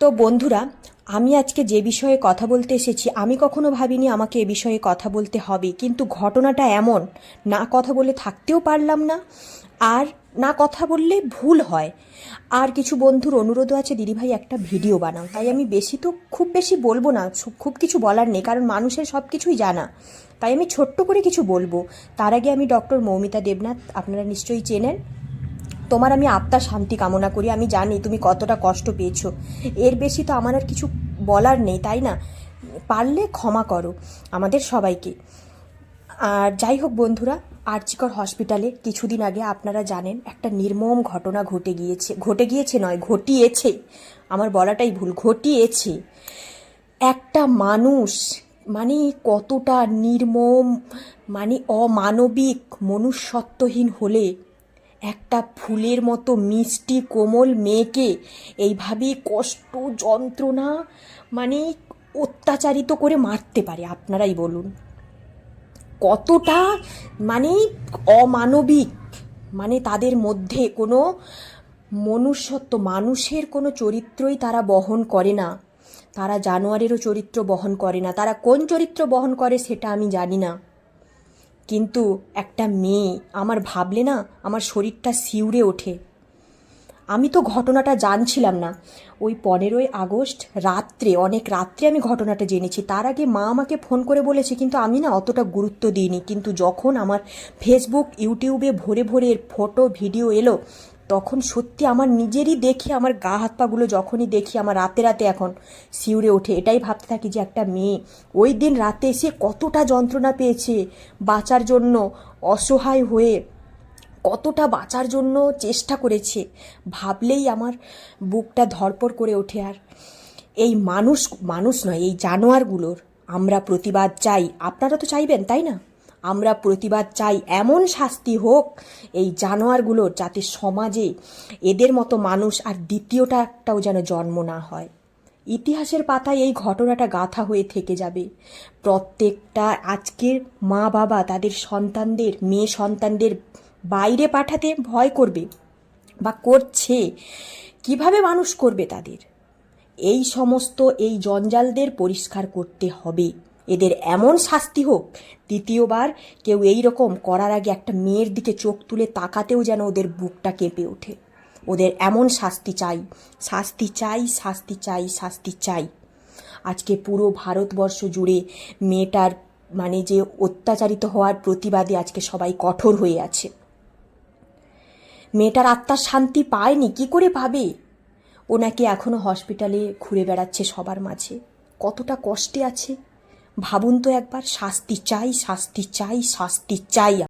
তো বন্ধুরা, আমি আজকে যে বিষয়ে কথা বলতে এসেছি, আমি কখনো ভাবিনি আমাকে এ বিষয়ে কথা বলতে হবে। কিন্তু ঘটনাটা এমন, না কথা বলে থাকতেও পারলাম না, আর না কথা বললে ভুল হয়। আর কিছু বন্ধুর অনুরোধও আছে দিদিভাই একটা ভিডিও বানাও। তাই আমি বেশি তো, খুব বেশি বলব না খুব কিছু বলার নেই, কারণ মানুষের সব কিছুই জানা। তাই আমি ছোট্ট করে কিছু বলব। তার আগে আমি ডক্টর মৌমিতা দেবনাথ, আপনারা নিশ্চয়ই চেনেন। তোমার আমি আত্মা শান্তি কামনা করি, আমি জানি তুমি কতটা কষ্ট পেয়েছ। এর বেশি তো আমার আর কিছু বলার নেই, তাই না? পারলে ক্ষমা করো আমাদের সবাইকে। আর যাই হোক বন্ধুরা আর্চিকর হসপিটালে কিছুদিন আগে আপনারা জানেন, একটা নির্মম ঘটনা ঘটে গিয়েছে ঘটে গিয়েছে নয়, ঘটিয়েছে। আমার বলাটাই ভুল, ঘটিয়েছে। একটা মানুষ মানে কতটা নির্মম মানে অমানবিক, মনুষ্যত্বহীন হলে একটা ফুলের মতো মিষ্টি কোমল মেয়েকে এইভাবে কষ্ট, যন্ত্রণা মানে অত্যাচারিত করে মারতে পারে, আপনারাই বলুন। কতটা মানে অমানবিক মানে তাদের মধ্যে কোনো মনুষ্যত্ব, মানুষের কোনো চরিত্রই তারা বহন করে না। তারা জানোয়ারেরও চরিত্র বহন করে না। তারা কোন চরিত্র বহন করে সেটা আমি জানি না। কিন্তু একটা মেয়ে, আমার ভাবলে না আমার শরীরটা শিউরে ওঠে। আমি তো ঘটনাটা জানছিলাম না। ওই পনেরোই আগস্ট রাত্রে, অনেক রাত্রে আমি ঘটনাটা জেনেছি। তার আগে মা আমাকে ফোন করে বলেছে, কিন্তু আমি না অতটা গুরুত্ব দিইনি। কিন্তু যখন আমার ফেসবুক ইউটিউবে ভরে ভরে ফটো, ভিডিও এলো তখন সত্যি আমার নিজেরই দেখে আমার গা হাত পাগুলো যখনই দেখি আমার রাতে রাতে এখন শিউরে ওঠে, এটাই ভাবতে থাকি যে একটা মেয়ে। ওই দিন রাতে এসে কতটা যন্ত্রণা পেয়েছে বাঁচার জন্য, অসহায় হয়ে কতটা বাঁচার জন্য চেষ্টা করেছে, ভাবলেই আমার বুকটা ধরপড় করে ওঠে আর। এই মানুষ মানুষ নয়, এই জানোয়ারগুলোর আমরা প্রতিবাদ চাই। আপনারা তো চাইবেন, তাই না? আমরা প্রতিবাদ চাই এমন শাস্তি হোক। এই জানোয়ারগুলোর যাতে সমাজে এদের মতো মানুষ আর দ্বিতীয়টা একটাও যেন জন্ম না হয়। ইতিহাসের পাতায় এই ঘটনাটা গাথা হয়ে থেকে যাবে। প্রত্যেকটা আজকের মা বাবা তাদের সন্তানদের, মেয়ে সন্তানদের বাইরে পাঠাতে ভয় করবে বা করছে। কীভাবে মানুষ করবে তাদের? এই সমস্ত এই জঞ্জালদের পরিষ্কার করতে হবে। এদের এমন শাস্তি হোক দ্বিতীয়বার কেউ এই রকম করার আগে একটা মেয়ের দিকে চোখ তুলে তাকাতেও যেন ওদের বুকটা কেঁপে ওঠে। ওদের এমন শাস্তি চাই শাস্তি চাই শাস্তি চাই শাস্তি চাই। আজকে পুরো ভারতবর্ষ জুড়ে মেয়েটার মানে যে অত্যাচারিত হওয়ার প্রতিবাদে আজকে সবাই কঠোর হয়ে আছে। মেয়েটার আত্মার শান্তি পায়নি, কি করে পাবে? ও নাকি এখনও হসপিটালে ঘুরে বেড়াচ্ছে সবার মাঝে। কতটা কষ্টে আছে। ভাবুন তো একবার শাস্তি চাই শাস্তি চাই শাস্তি চাই।